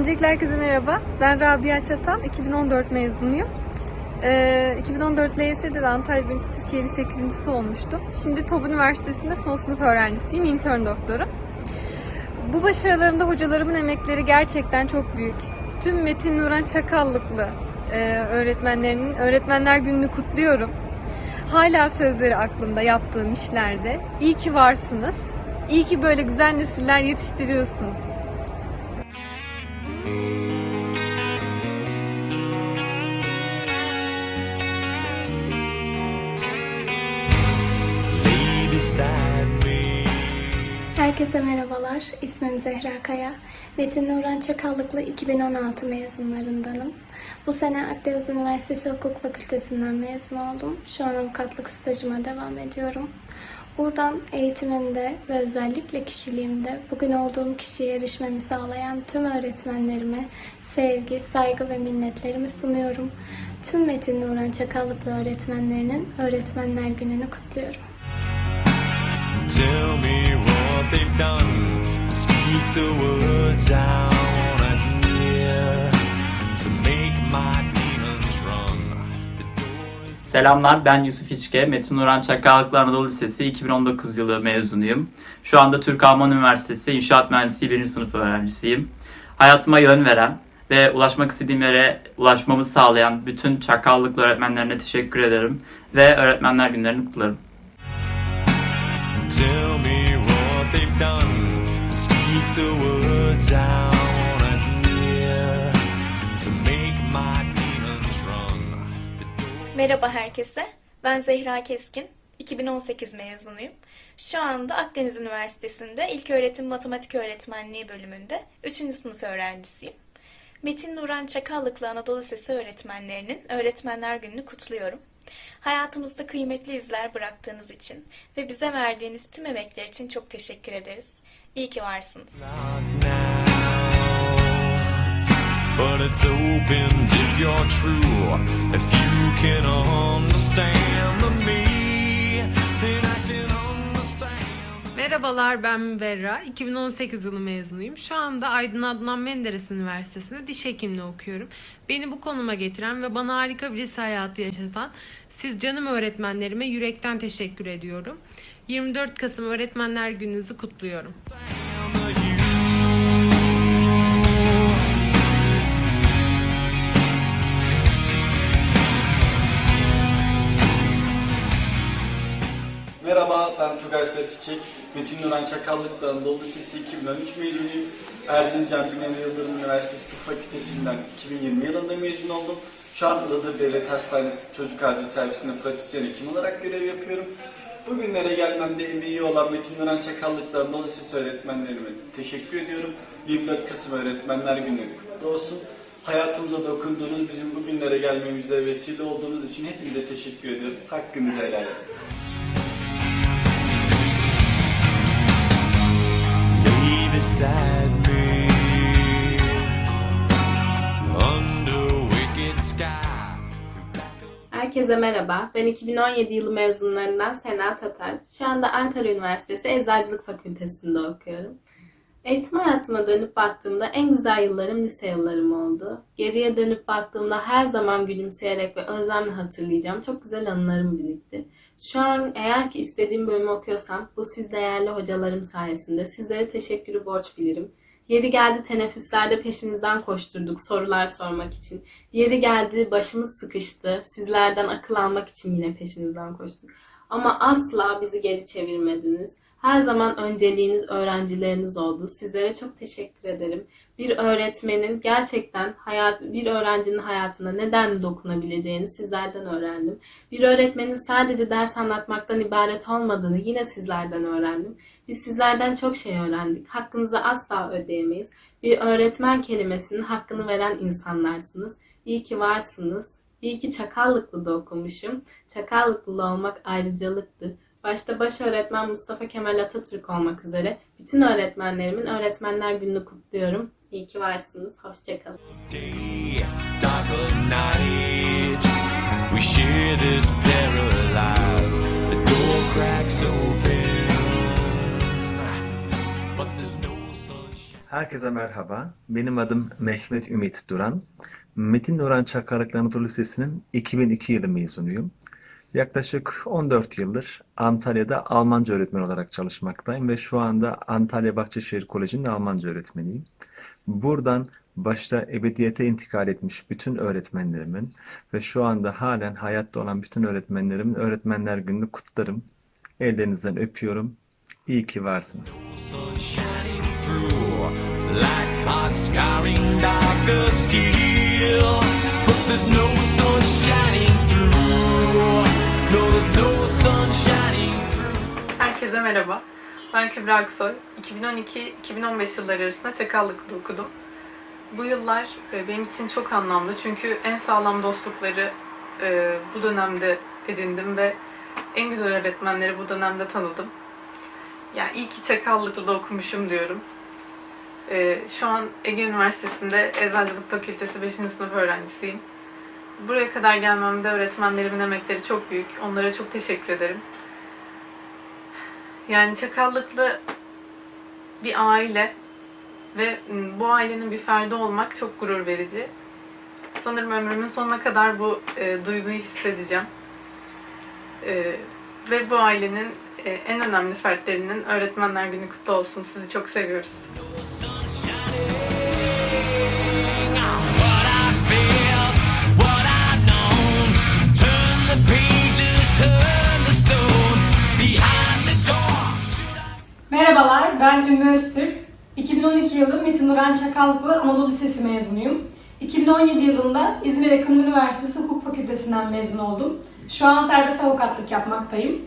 Öncelikle herkese merhaba. Ben Rabia Çatal, 2014 mezunuyum. Ee, 2014 LYS'de de Antalya Birincisi Türkiye 8.si olmuştum. Şimdi TOB Üniversitesi'nde son sınıf öğrencisiyim, intern doktorum. Bu başarılarımda hocalarımın emekleri gerçekten çok büyük. Tüm Metin Nuran Çakallıklı e, öğretmenlerinin Öğretmenler Günü'nü kutluyorum. Hala sözleri aklımda yaptığım işlerde. İyi ki varsınız. İyi ki böyle güzel nesiller yetiştiriyorsunuz. Herkese merhabalar. İsmim Zehra Kaya. Metin Nuran Çakallıklı 2016 mezunlarındanım. Bu sene Akdeniz Üniversitesi Hukuk Fakültesinden mezun oldum. Şu an avukatlık stajıma devam ediyorum. Buradan eğitimimde ve özellikle kişiliğimde bugün olduğum kişiye erişmemi sağlayan tüm öğretmenlerime sevgi, saygı ve minnetlerimi sunuyorum. Tüm Metin Nuran Çakallıklı öğretmenlerinin Öğretmenler Günü'nü kutluyorum. Tell me what they've done speak the words I wanna hear to make my Selamlar ben Yusuf İçke. Metin Nuran Çakallıklı Anadolu Lisesi 2019 yılı mezunuyum. Şu anda Türk Alman Üniversitesi İnşaat Mühendisliği 1. sınıf öğrencisiyim. Hayatıma yön veren ve ulaşmak istediğim yere ulaşmamı sağlayan bütün Çakallıklı öğretmenlerine teşekkür ederim ve Öğretmenler Günlerini kutlarım. Tell me what they've done speak the words I Merhaba herkese. Ben Zehra Keskin. 2018 mezunuyum. Şu anda Akdeniz Üniversitesi'nde İlköğretim Matematik Öğretmenliği bölümünde 3. sınıf öğrencisiyim. Metin Nuran Çakallıklı Anadolu Lisesi öğretmenlerinin Öğretmenler Günü'nü kutluyorum. Hayatımızda kıymetli izler bıraktığınız için ve bize verdiğiniz tüm emekler için çok teşekkür ederiz. İyi ki varsınız. But it's open if you're true. If you can understand me, then I can understand. Merhabalar ben Müberra. 2018 yılı mezunuyum. Şu anda Aydın Adnan Menderes Üniversitesi'nde diş hekimliği okuyorum. Beni bu konuma getiren ve bana harika bir lise hayatı yaşatan siz canım öğretmenlerime yürekten teşekkür ediyorum. 24 Kasım Öğretmenler Gününüzü kutluyorum. Merhaba, ben Tugay Sarıçiçek. Metin Nuran Çakallık'ta Anadolu Lisesi 2013 mezunuyum. Erzincan Binali Yıldırım Üniversitesi Tıp Fakültesinden 2020 yılında mezun oldum. Şu an Iğdır Devlet Hastanesi Çocuk Acil Servisinde pratisyen hekim olarak görev yapıyorum. Bugünlere gelmemde emeği olan Metin Nuran Çakallık'ta Anadolu Lisesi öğretmenlerime teşekkür ediyorum. 24 Kasım Öğretmenler Günü kutlu olsun. Hayatımıza dokunduğunuz, bizim bugünlere gelmemize vesile olduğunuz için hepinize teşekkür ediyorum. Hakkınızı helal edin. Beside me under wicked sky. Herkese merhaba. Ben 2017 yılı mezunlarından Sena Tatar. Şu anda Ankara Üniversitesi Eczacılık Fakültesi'nde okuyorum. Eğitim hayatıma dönüp baktığımda en güzel yıllarım lise yıllarım oldu. Geriye dönüp baktığımda her zaman gülümseyerek ve özlemle hatırlayacağım çok güzel anılarım birikti. Şu an eğer ki istediğim bölümü okuyorsam bu siz değerli hocalarım sayesinde sizlere teşekkürü borç bilirim. Yeri geldi teneffüslerde peşinizden koşturduk sorular sormak için. Yeri geldi başımız sıkıştı. Sizlerden akıl almak için yine peşinizden koştuk. Ama asla bizi geri çevirmediniz. Her zaman önceliğiniz öğrencileriniz oldu. Sizlere çok teşekkür ederim. Bir öğretmenin gerçekten hayat, bir öğrencinin hayatına neden dokunabileceğini sizlerden öğrendim. Bir öğretmenin sadece ders anlatmaktan ibaret olmadığını yine sizlerden öğrendim. Biz sizlerden çok şey öğrendik. Hakkınızı asla ödeyemeyiz. Bir öğretmen kelimesinin hakkını veren insanlarsınız. İyi ki varsınız. İyi ki Çakallıklı da okumuşum. Çakallıklı olmak ayrıcalıktır. Başta baş öğretmen Mustafa Kemal Atatürk olmak üzere bütün öğretmenlerimin Öğretmenler Günü'nü kutluyorum. İyi ki varsınız. Hoşçakalın. Herkese merhaba. Benim adım Mehmet Ümit Duran. Metin Nuran Çakarlık Anadolu Lisesi'nin 2002 yılı mezunuyum. Yaklaşık 14 yıldır Antalya'da Almanca öğretmen olarak çalışmaktayım ve şu anda Antalya Bahçeşehir Koleji'nin Almanca öğretmeniyim. Buradan başta ebediyete intikal etmiş bütün öğretmenlerimin ve şu anda halen hayatta olan bütün öğretmenlerimin Öğretmenler Günü'nü kutlarım. Ellerinizden öpüyorum. İyi ki varsınız. like Herkese merhaba. Ben Kübra Aksoy. 2012-2015 yılları arasında Çakallık'ta okudum. Bu yıllar e, benim için çok anlamlı çünkü en sağlam dostlukları e, bu dönemde edindim ve en güzel öğretmenleri bu dönemde tanıdım. Yani iyi ki Çakallık'ta okumuşum diyorum. E, Şu an Ege Üniversitesi'nde Eczacılık Fakültesi 5. sınıf öğrencisiyim. Buraya kadar gelmemde öğretmenlerimin emekleri çok büyük. Onlara çok teşekkür ederim. Yani Çakallıklı bir aile ve m, bu ailenin bir ferdi olmak çok gurur verici. Sanırım ömrümün sonuna kadar bu e, duyguyu hissedeceğim. E, ve bu ailenin e, en önemli fertlerinin Öğretmenler Günü kutlu olsun. Sizi çok seviyoruz. Merhabalar, ben Ümmü Öztürk. 2012 yılı Metin Nuran Çakallıklı Anadolu Lisesi mezunuyum. 2017 yılında İzmir Ekonomi Üniversitesi Hukuk Fakültesinden mezun oldum. Şu an serbest avukatlık yapmaktayım.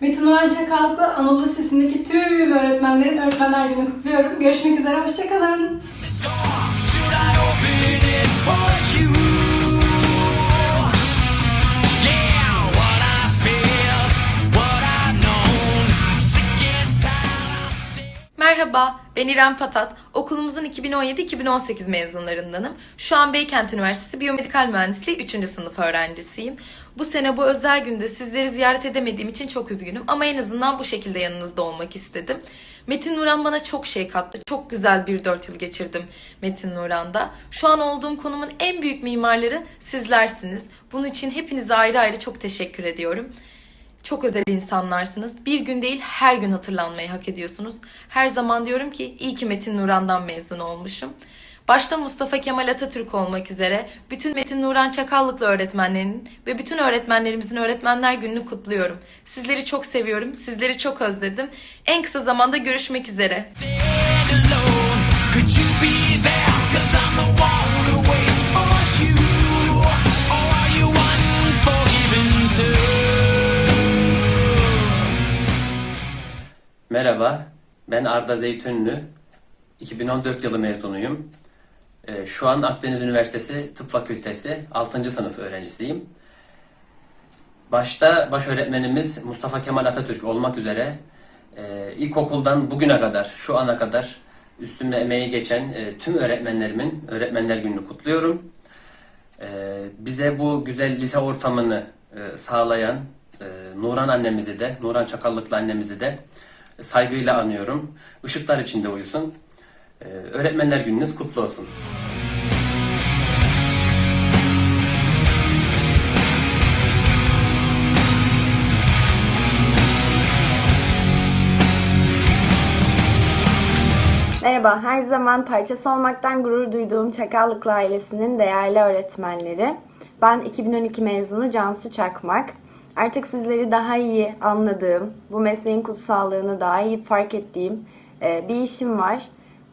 Metin Nuran Çakallıklı Anadolu Lisesi'ndeki tüm öğretmenlerin Öğretmenler Günü kutluyorum. Görüşmek üzere, hoşçakalın. Merhaba, ben İrem Patat. Okulumuzun 2017-2018 mezunlarındanım. Şu an Beykent Üniversitesi Biyomedikal Mühendisliği 3. sınıf öğrencisiyim. Bu sene bu özel günde sizleri ziyaret edemediğim için çok üzgünüm ama en azından bu şekilde yanınızda olmak istedim. Metin Nuran bana çok şey kattı. Çok güzel bir 4 yıl geçirdim Metin Nuran'da. Şu an olduğum konumun en büyük mimarları sizlersiniz. Bunun için hepinize ayrı ayrı çok teşekkür ediyorum. Çok özel insanlarsınız. Bir gün değil her gün hatırlanmayı hak ediyorsunuz. Her zaman diyorum ki iyi ki Metin Nuran'dan mezun olmuşum. Başta Mustafa Kemal Atatürk olmak üzere bütün Metin Nuran Çakallıklı öğretmenlerinin ve bütün öğretmenlerimizin Öğretmenler Günü'nü kutluyorum. Sizleri çok seviyorum, sizleri çok özledim. En kısa zamanda görüşmek üzere. Merhaba, ben Arda Zeytünlü. 2014 yılı mezunuyum. Ee, Şu an Akdeniz Üniversitesi Tıp Fakültesi 6. sınıf öğrencisiyim. Başta baş öğretmenimiz Mustafa Kemal Atatürk olmak üzere e, ilkokuldan bugüne kadar, şu ana kadar üstümde emeği geçen e, tüm öğretmenlerimin Öğretmenler Günü'nü kutluyorum. E, Bize bu güzel lise ortamını sağlayan Nuran annemizi de, Nuran Çakallıklı annemizi de saygıyla anıyorum. Işıklar içinde uyusun. Ee, Öğretmenler Gününüz kutlu olsun. Merhaba, her zaman parçası olmaktan gurur duyduğum Çakallıklı ailesinin değerli öğretmenleri. Ben 2012 mezunu Cansu Çakmak. Artık sizleri daha iyi anladığım, bu mesleğin kutsallığını daha iyi fark ettiğim e, bir işim var.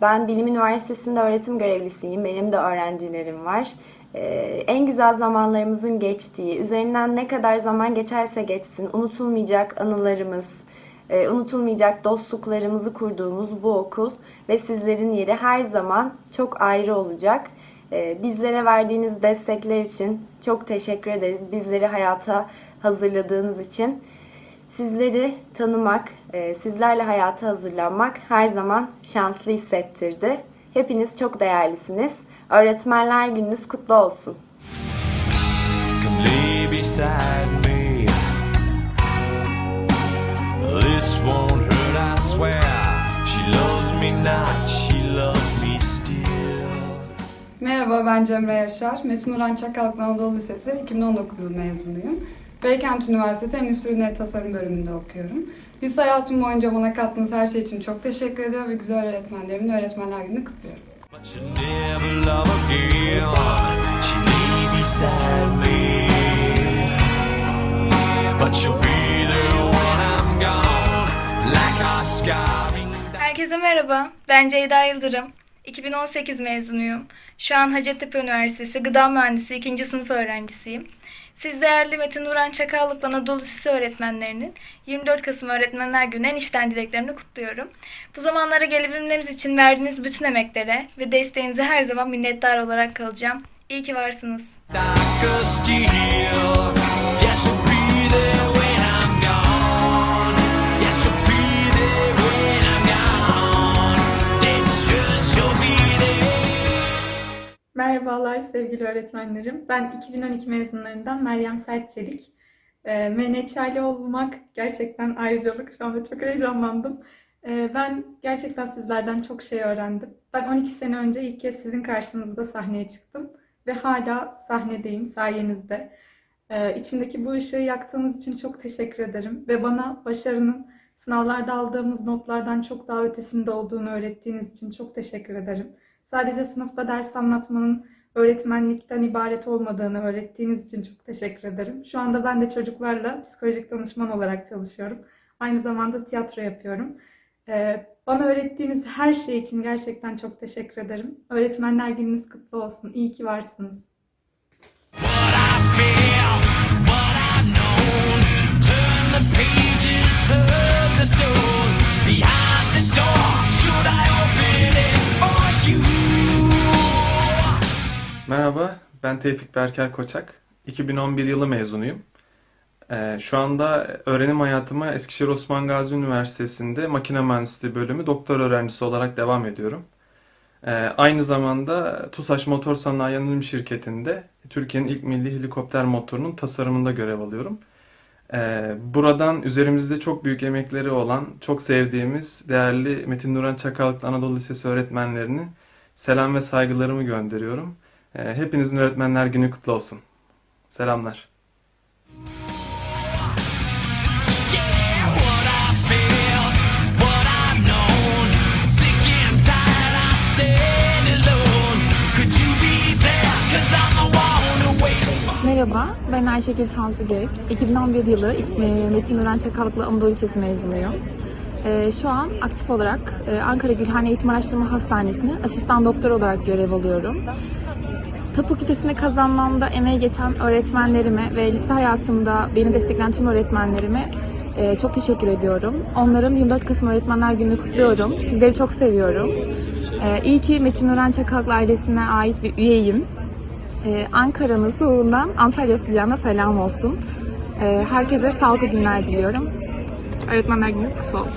Ben Bilim Üniversitesi'nde öğretim görevlisiyim. Benim de öğrencilerim var. E, En güzel zamanlarımızın geçtiği, üzerinden ne kadar zaman geçerse geçsin unutulmayacak anılarımız, e, unutulmayacak dostluklarımızı kurduğumuz bu okul ve sizlerin yeri her zaman çok ayrı olacak. Bizlere verdiğiniz destekler için çok teşekkür ederiz. Bizleri hayata hazırladığınız için. Sizleri tanımak, e, sizlerle hayata hazırlanmak her zaman şanslı hissettirdi. Hepiniz çok değerlisiniz. Öğretmenler Gününüz kutlu olsun. Come lay beside me. This won't hurt, I swear. She loves me not, she loves Merhaba ben Cemre Yaşar. Metin Uran Çakallık Anadolu Lisesi 2019 yılı mezunuyum. Beykent Üniversitesi Endüstri Ürünleri Tasarım bölümünde okuyorum. Lise hayatım boyunca bana kattığınız her şey için çok teşekkür ediyorum ve güzel öğretmenlerimin Öğretmenler Günü'nü kutluyorum. Herkese merhaba. Ben Ceyda Yıldırım. 2018 mezunuyum. Şu an Hacettepe Üniversitesi Gıda Mühendisi 2. sınıf öğrencisiyim. Siz değerli Metin Nuran Çakallıklı Anadolu Lisesi öğretmenlerinin 24 Kasım Öğretmenler Günü en içten dileklerini kutluyorum. Bu zamanlara gelebilmemiz için verdiğiniz bütün emeklere ve desteğinize her zaman minnettar olarak kalacağım. İyi ki varsınız. Merhabalar sevgili öğretmenlerim. Ben 2012 mezunlarından Meryem Sertçelik. E, MNÇ'li olmak gerçekten ayrıcalık. Şu anda çok heyecanlandım. E, ben gerçekten sizlerden çok şey öğrendim. Ben 12 sene önce ilk kez sizin karşınızda sahneye çıktım. Ve hala sahnedeyim sayenizde. E, içimdeki bu ışığı yaktığınız için çok teşekkür ederim. Ve bana başarının sınavlarda aldığımız notlardan çok daha ötesinde olduğunu öğrettiğiniz için çok teşekkür ederim. Sadece sınıfta ders anlatmanın öğretmenlikten ibaret olmadığını öğrettiğiniz için çok teşekkür ederim. Şu anda ben de çocuklarla psikolojik danışman olarak çalışıyorum. Aynı zamanda tiyatro yapıyorum. Ee, bana öğrettiğiniz her şey için gerçekten çok teşekkür ederim. Öğretmenler gününüz kutlu olsun. İyi ki varsınız. Turn Merhaba, ben Tevfik Berker Koçak. 2011 yılı mezunuyum. Ee, şu anda öğrenim hayatıma Eskişehir Osman Gazi Üniversitesi'nde makine mühendisliği bölümü doktor öğrencisi olarak devam ediyorum. Ee, aynı zamanda TUSAŞ Motor Sanayi Anonim Şirketi'nde Türkiye'nin ilk milli helikopter motorunun tasarımında görev alıyorum. Ee, buradan üzerimizde çok büyük emekleri olan, çok sevdiğimiz değerli Metin Nuran Çakallıklı Anadolu Lisesi öğretmenlerinin selam ve saygılarımı gönderiyorum. Ee, hepinizin Öğretmenler Günü kutlu olsun. Selamlar. Merhaba, ben Ayşegül Tansu Gök. 2011 yılı e, Metin Ören Çakallıklı Anadolu Lisesi mezunuyum. E, Şu an aktif olarak e, Ankara Gülhane Eğitim Araştırma Hastanesi'nde asistan doktor olarak görev alıyorum. Tıp fakültesini kazanmamda emeği geçen öğretmenlerime ve lise hayatımda beni destekleyen tüm öğretmenlerime e, çok teşekkür ediyorum. Onların 24 Kasım Öğretmenler Günü'nü kutluyorum. Sizleri çok seviyorum. E, İyi ki Metin Ören Çakallıklı ailesine ait bir üyeyim. Ee, Ankara'nın soğuğundan Antalya sıcağına selam olsun. Ee, herkese sağlıklı günler diliyorum. Öğretmenler Gününüz kutlu olsun.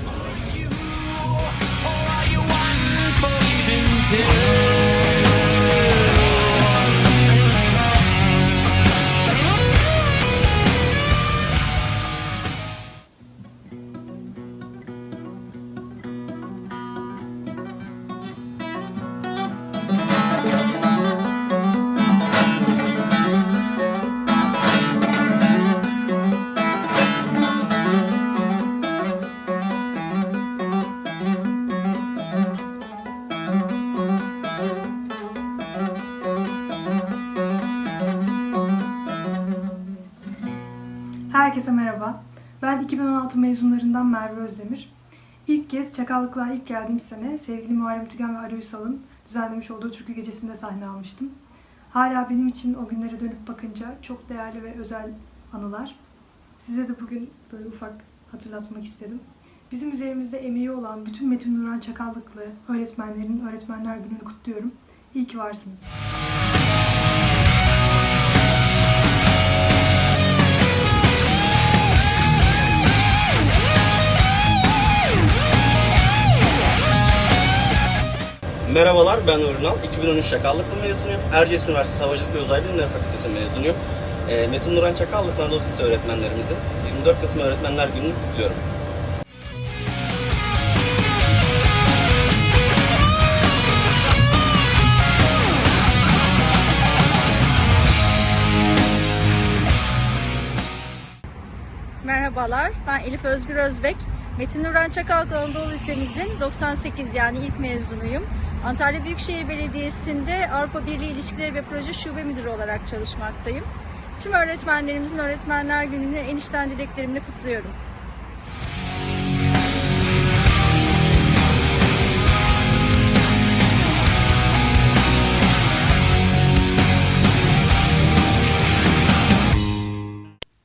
Merve Özdemir. İlk kez Çakallıklığa ilk geldiğim sene sevgili Muharrem Tügen ve Ali Uysal'ın düzenlemiş olduğu türkü gecesinde sahne almıştım. Hala benim için o günlere dönüp bakınca çok değerli ve özel anılar. Size de bugün böyle ufak hatırlatmak istedim. Bizim üzerimizde emeği olan bütün Metin Nuran Çakallıklı öğretmenlerin Öğretmenler Günü'nü kutluyorum. İyi ki varsınız. Merhabalar ben Urnal. 2013 Çakallıklı mezunuyum. Erciyes Üniversitesi Havacılık ve Uzay Bilimleri Fakültesi mezunuyum. E, Metin Nuran Çakallık Anadolu öğretmenlerimizin 24 Kasım Öğretmenler Günü'nü kutluyorum. Merhabalar, ben Elif Özgür Özbek. Metin Nuran Çakal Anadolu Lisemizin 98 yani ilk mezunuyum. Antalya Büyükşehir Belediyesi'nde Avrupa Birliği İlişkileri ve Proje Şube Müdürü olarak çalışmaktayım. Tüm öğretmenlerimizin Öğretmenler Günü'nü en içten dileklerimle kutluyorum.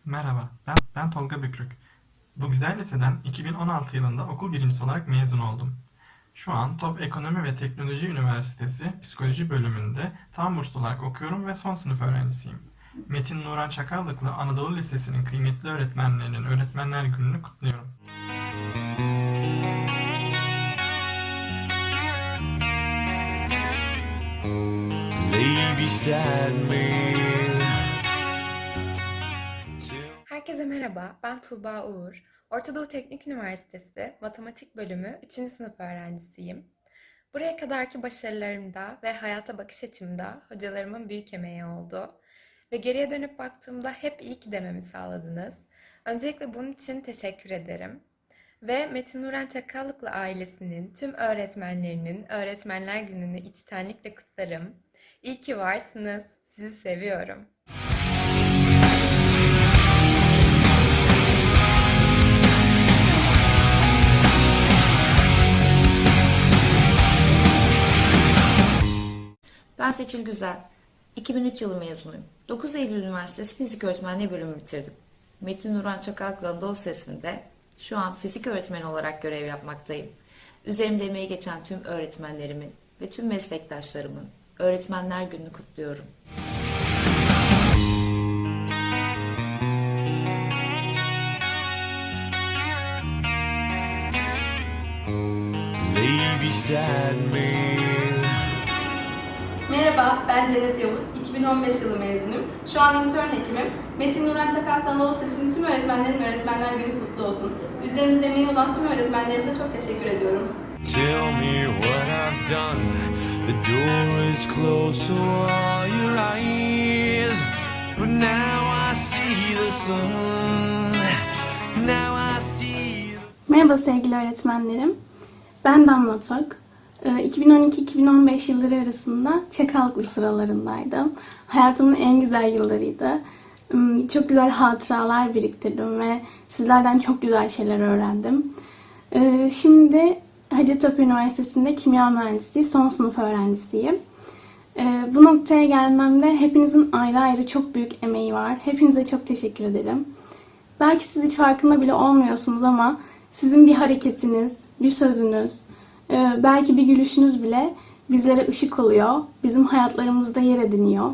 Merhaba, ben, ben Tolga Bükrük. Bu güzel liseden 2016 yılında okul birincisi olarak mezun oldum. Şu an Top Ekonomi ve Teknoloji Üniversitesi Psikoloji bölümünde tam burslu olarak okuyorum ve son sınıf öğrencisiyim. Metin Nuran Çakallıklı Anadolu Lisesi'nin kıymetli öğretmenlerinin Öğretmenler Günü'nü kutluyorum. Lay beside me. Herkese merhaba, ben Tuğba Uğur. Orta Doğu Teknik Üniversitesi Matematik Bölümü 3. sınıf öğrencisiyim. Buraya kadarki başarılarımda ve hayata bakış açımda hocalarımın büyük emeği oldu. Ve geriye dönüp baktığımda hep iyi ki dememi sağladınız. Öncelikle bunun için teşekkür ederim. Ve Metin Nuran Çakallıklı ailesinin tüm öğretmenlerinin Öğretmenler Günü'nü içtenlikle kutlarım. İyi ki varsınız. Sizi seviyorum. Ben Seçil Güzel. 2003 yılı mezunuyum. 9 Eylül Üniversitesi Fizik Öğretmenliği bölümü bitirdim. Metin Nuran Çakal Anadolu Lisesi'nde şu an fizik öğretmeni olarak görev yapmaktayım. Üzerimde emeği geçen tüm öğretmenlerimin ve tüm meslektaşlarımın Öğretmenler Günü'nü kutluyorum. Lay beside me. Merhaba, ben Cennet Yavuz. 2015 yılı mezunuyum. Şu an intern hekimim. Metin Nuran Çakalklı Anadolu Lisesi'nin tüm öğretmenlerin Öğretmenler Günü kutlu olsun. Üzerimizde emeği olan tüm öğretmenlerimize çok teşekkür ediyorum. Tell me what I've done. The door is closed, so are your eyes. But now I see the sun. Now I see. Merhaba sevgili öğretmenlerim. Ben Damla Tok. Ee, 2012-2015 yılları arasında Çakallıklı sıralarındaydım. Hayatımın en güzel yıllarıydı. Hmm, Çok güzel hatıralar biriktirdim ve sizlerden çok güzel şeyler öğrendim. Ee, Şimdi Hacettepe Üniversitesi'nde kimya mühendisliği son sınıf öğrencisiyim. Ee, Bu noktaya gelmemde hepinizin ayrı ayrı çok büyük emeği var. Hepinize çok teşekkür ederim. Belki siz hiç farkında bile olmuyorsunuz ama sizin bir hareketiniz, bir sözünüz, belki bir gülüşünüz bile bizlere ışık oluyor. Bizim hayatlarımızda yer ediniyor.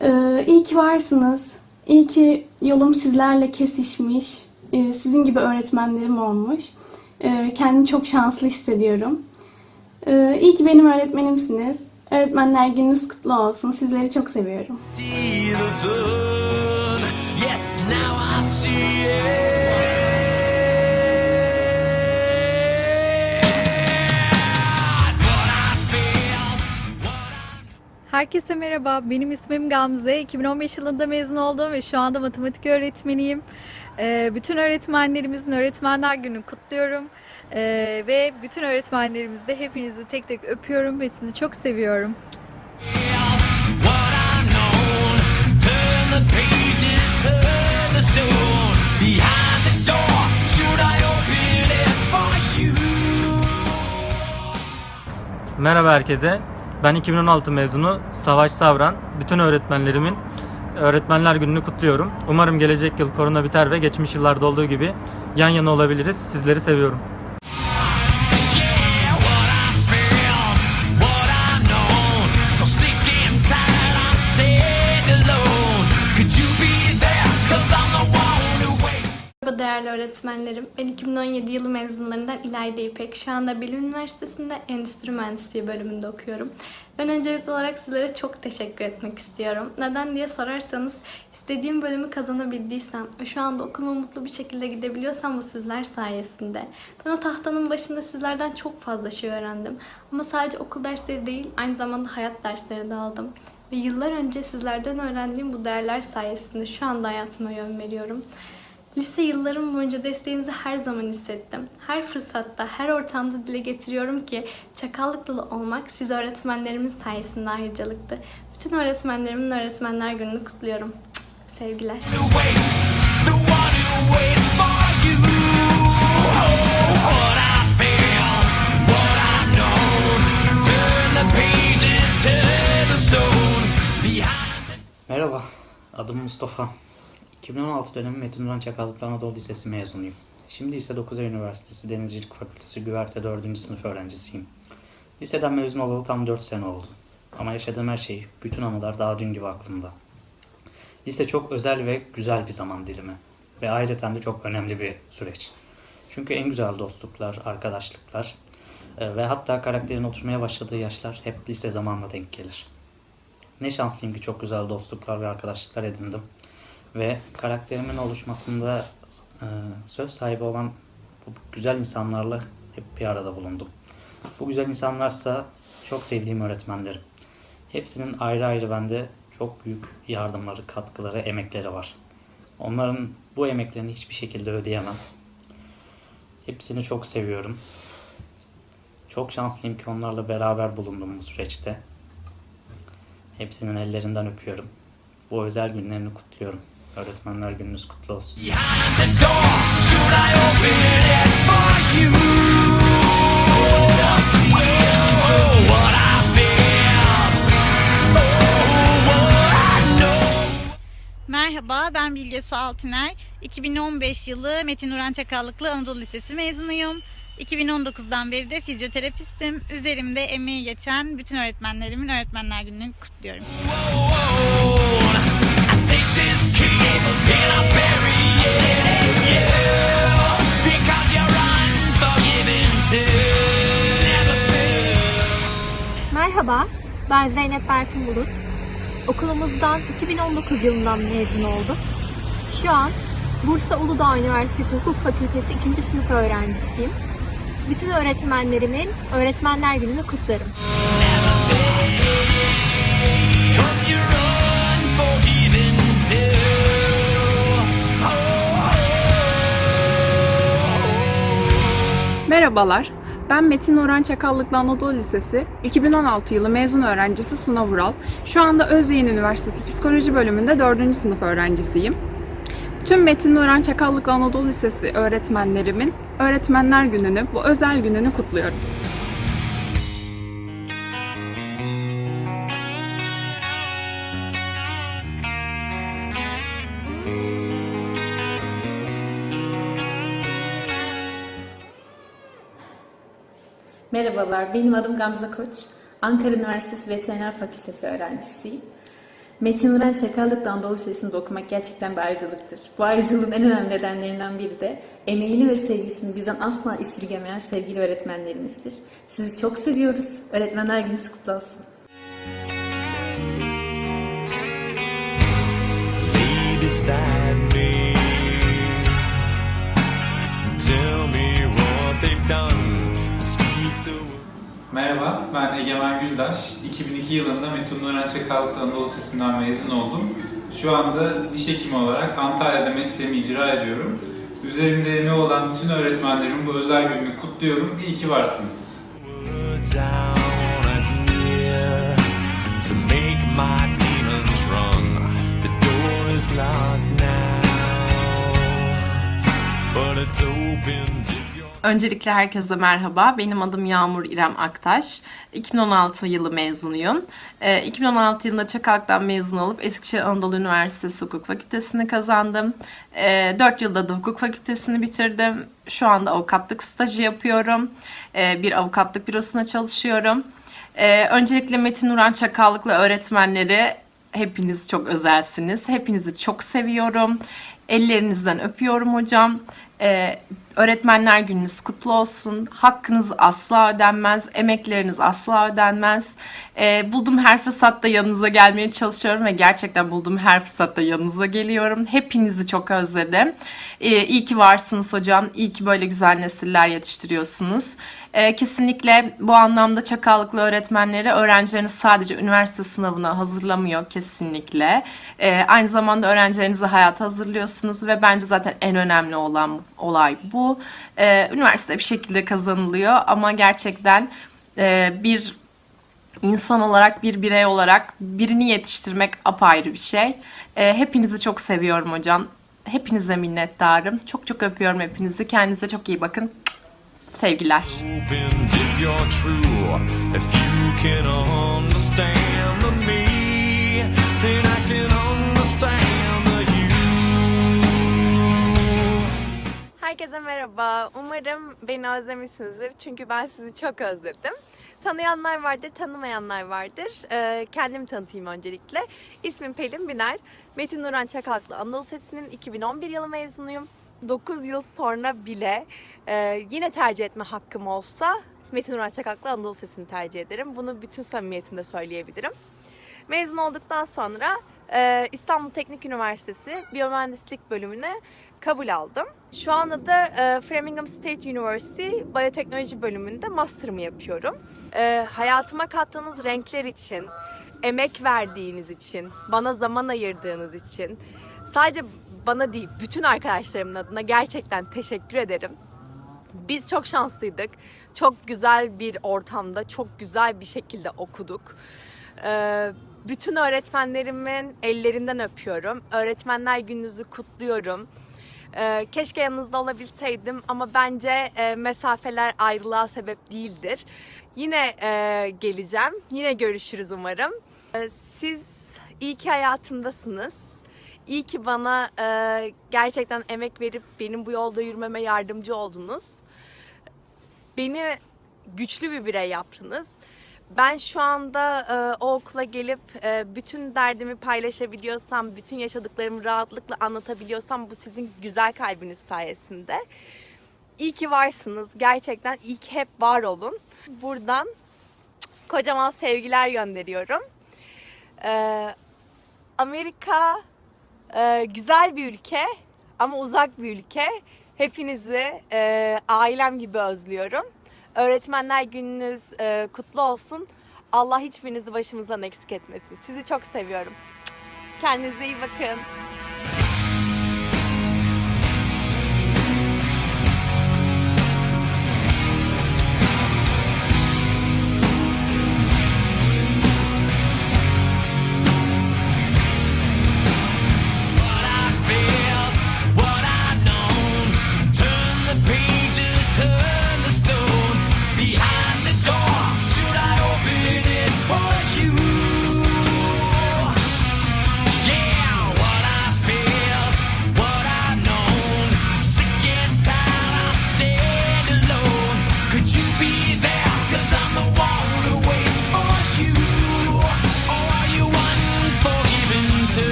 Ee, İyi ki varsınız. İyi ki yolum sizlerle kesişmiş. Ee, Sizin gibi öğretmenlerim olmuş. Ee, Kendimi çok şanslı hissediyorum. Ee, İyi ki benim öğretmenimsiniz. Öğretmenler gününüz kutlu olsun. Sizleri çok seviyorum. See the sun. Yes, now I see it. Herkese merhaba, benim ismim Gamze. 2015 yılında mezun oldum ve şu anda matematik öğretmeniyim. Ee, bütün öğretmenlerimizin Öğretmenler Günü kutluyorum. Ee, ve bütün öğretmenlerimizde hepinizi tek tek öpüyorum ve sizi çok seviyorum. Merhaba herkese. Ben 2016 mezunu Savaş Savran. Bütün öğretmenlerimin Öğretmenler Günü'nü kutluyorum. Umarım gelecek yıl korona biter ve geçmiş yıllarda olduğu gibi yan yana olabiliriz. Sizleri seviyorum. Değerli öğretmenlerim. Ben 2017 yılı mezunlarından İlayda İpek. Şu anda Bilim Üniversitesi'nde Endüstri Mühendisliği bölümünde okuyorum. Ben öncelikli olarak sizlere çok teşekkür etmek istiyorum. Neden diye sorarsanız istediğim bölümü kazanabildiysem ve şu anda okuluma mutlu bir şekilde gidebiliyorsam bu sizler sayesinde. Ben o tahtanın başında sizlerden çok fazla şey öğrendim. Ama sadece okul dersleri değil, aynı zamanda hayat dersleri de aldım. Ve yıllar önce sizlerden öğrendiğim bu değerler sayesinde şu anda hayatıma yön veriyorum. Lise yıllarım boyunca desteğinizi her zaman hissettim. Her fırsatta, her ortamda dile getiriyorum ki çakallıklı olmak siz öğretmenlerimin sayesinde ayrıcalıktı. Bütün öğretmenlerimin Öğretmenler Günü'nü kutluyorum. Sevgiler. Merhaba, adım Mustafa. 2016 dönemi Metin Duran Çakallıklı Anadolu Lisesi mezunuyum. Şimdi ise 9 Eylül Üniversitesi Denizcilik Fakültesi Güverte 4. sınıf öğrencisiyim. Liseden mezun olalı tam 4 sene oldu. Ama yaşadığım her şey, bütün anılar daha dün gibi aklımda. Lise çok özel ve güzel bir zaman dilimi. Ve ayrıca de çok önemli bir süreç. Çünkü en güzel dostluklar, arkadaşlıklar e, ve hatta karakterin oturmaya başladığı yaşlar hep lise zamanla denk gelir. Ne şanslıyım ki çok güzel dostluklar ve arkadaşlıklar edindim. Ve karakterimin oluşmasında e, söz sahibi olan bu güzel insanlarla hep bir arada bulundum. Bu güzel insanlarsa çok sevdiğim öğretmenlerim. Hepsinin ayrı ayrı bende çok büyük yardımları, katkıları, emekleri var. Onların bu emeklerini hiçbir şekilde ödeyemem. Hepsini çok seviyorum. Çok şanslıyım ki onlarla beraber bulundum bu süreçte. Hepsinin ellerinden öpüyorum. Bu özel günlerini kutluyorum. Öğretmenler gününüz kutlu olsun. Merhaba, ben Bilge Su Altiner. 2015 yılı Metin Uran Çakallıklı Anadolu Lisesi mezunuyum. 2019'dan beri de fizyoterapistim. Üzerimde emeği geçen bütün öğretmenlerimin Öğretmenler Günü'nü kutluyorum. Merhaba, ben Zeynep Berfin Bulut. Okulumuzdan 2019 yılından mezun oldum. Şu an Bursa Uludağ Üniversitesi Hukuk Fakültesi 2. sınıf öğrencisiyim. Bütün öğretmenlerimin Öğretmenler Günü'nü kutlarım. Merhabalar, ben Metin Orhan Çakallıklı Anadolu Lisesi 2016 yılı mezun öğrencisi Suna Vural. Şu anda Özyeğin Üniversitesi Psikoloji bölümünde 4. sınıf öğrencisiyim. Tüm Metin Orhan Çakallıklı Anadolu Lisesi öğretmenlerimin Öğretmenler Günü'nü, bu özel gününü kutluyorum. Merhabalar, benim adım Gamze Koç. Ankara Üniversitesi Veteriner Fakültesi öğrencisiyim. Metin Uren Çakallıklı Anadolu Lisesi'nde okumak gerçekten bir ayrıcalıktır. Bu ayrıcalığın en önemli nedenlerinden biri de emeğini ve sevgisini bizden asla esirgemeyen sevgili öğretmenlerimizdir. Sizi çok seviyoruz. Öğretmenler Gününüz kutlu olsun. Tell me what they've done. Merhaba, ben Egemen Güldaş. 2002 yılında Metin Nurhan Çakallıklı Anadolu Lisesi'nden mezun oldum. Şu anda diş hekimi olarak Antalya'da mesleğimi icra ediyorum. Üzerimde emeği olan bütün öğretmenlerimin bu özel gününü kutluyorum. İyi ki varsınız. it's open. Öncelikle herkese merhaba. Benim adım Yağmur İrem Aktaş. 2016 yılı mezunuyum. Ee, 2016 yılında Çakalk'tan mezun olup Eskişehir Anadolu Üniversitesi Hukuk Fakültesini kazandım. Ee, 4 yılda da hukuk fakültesini bitirdim. Şu anda avukatlık stajı yapıyorum. Ee, bir avukatlık bürosuna çalışıyorum. Ee, öncelikle Metin Uran Çakallıklı öğretmenleri hepiniz çok özelsiniz. Hepinizi çok seviyorum. Ellerinizden öpüyorum hocam. Ee, öğretmenler gününüz kutlu olsun. Hakkınız asla ödenmez. Emekleriniz asla ödenmez. Ee, bulduğum her fırsatta yanınıza gelmeye çalışıyorum ve gerçekten bulduğum her fırsatta yanınıza geliyorum. Hepinizi çok özledim. Ee, iyi ki varsınız hocam. İyi ki böyle güzel nesiller yetiştiriyorsunuz. E, kesinlikle bu anlamda çakallıklı öğretmenleri öğrencilerini sadece üniversite sınavına hazırlamıyor kesinlikle. E, aynı zamanda öğrencilerinizi hayata hazırlıyorsunuz ve bence zaten en önemli olan olay bu. E, üniversite bir şekilde kazanılıyor ama gerçekten e, bir insan olarak, bir birey olarak birini yetiştirmek apayrı bir şey. E, hepinizi çok seviyorum hocam. Hepinize minnettarım. Çok çok öpüyorum hepinizi. Kendinize çok iyi bakın. Sevgiler. then I can understand Herkese merhaba. Umarım beni özlemişsinizdir. Çünkü ben sizi çok özledim. Tanıyanlar vardır, tanımayanlar vardır. Ee, kendimi tanıtayım öncelikle. İsmim Pelin Biner. Metin Nuran Çakalklı Anadolu Sesi'nin 2011 yılı mezunuyum. 9 yıl sonra bile e, yine tercih etme hakkım olsa Metin Nuran Çakaklı Anadolu Sesi'ni tercih ederim. Bunu bütün samimiyetimle söyleyebilirim. Mezun olduktan sonra e, İstanbul Teknik Üniversitesi Biyomühendislik bölümüne kabul aldım. Şu anda da e, Framingham State University Biyoteknoloji bölümünde master'ımı yapıyorum. E, hayatıma kattığınız renkler için, emek verdiğiniz için, bana zaman ayırdığınız için, sadece bana değil bütün arkadaşlarımın adına gerçekten teşekkür ederim. Biz çok şanslıydık. Çok güzel bir ortamda, çok güzel bir şekilde okuduk. Ee, bütün öğretmenlerimin ellerinden öpüyorum. Öğretmenler gününüzü kutluyorum. Ee, keşke yanınızda olabilseydim ama bence e, mesafeler ayrılığa sebep değildir. Yine e, geleceğim, yine görüşürüz umarım. Ee, siz iyi ki hayatımdasınız. İyi ki bana e, gerçekten emek verip benim bu yolda yürümeme yardımcı oldunuz. Beni güçlü bir birey yaptınız. Ben şu anda e, o okula gelip e, bütün derdimi paylaşabiliyorsam, bütün yaşadıklarımı rahatlıkla anlatabiliyorsam bu sizin güzel kalbiniz sayesinde. İyi ki varsınız. Gerçekten iyi ki hep var olun. Buradan kocaman sevgiler gönderiyorum. E, Amerika e, güzel bir ülke ama uzak bir ülke. Hepinizi e, ailem gibi özlüyorum. Öğretmenler gününüz e, kutlu olsun. Allah hiçbirinizi başımızdan eksik etmesin. Sizi çok seviyorum. Kendinize iyi bakın.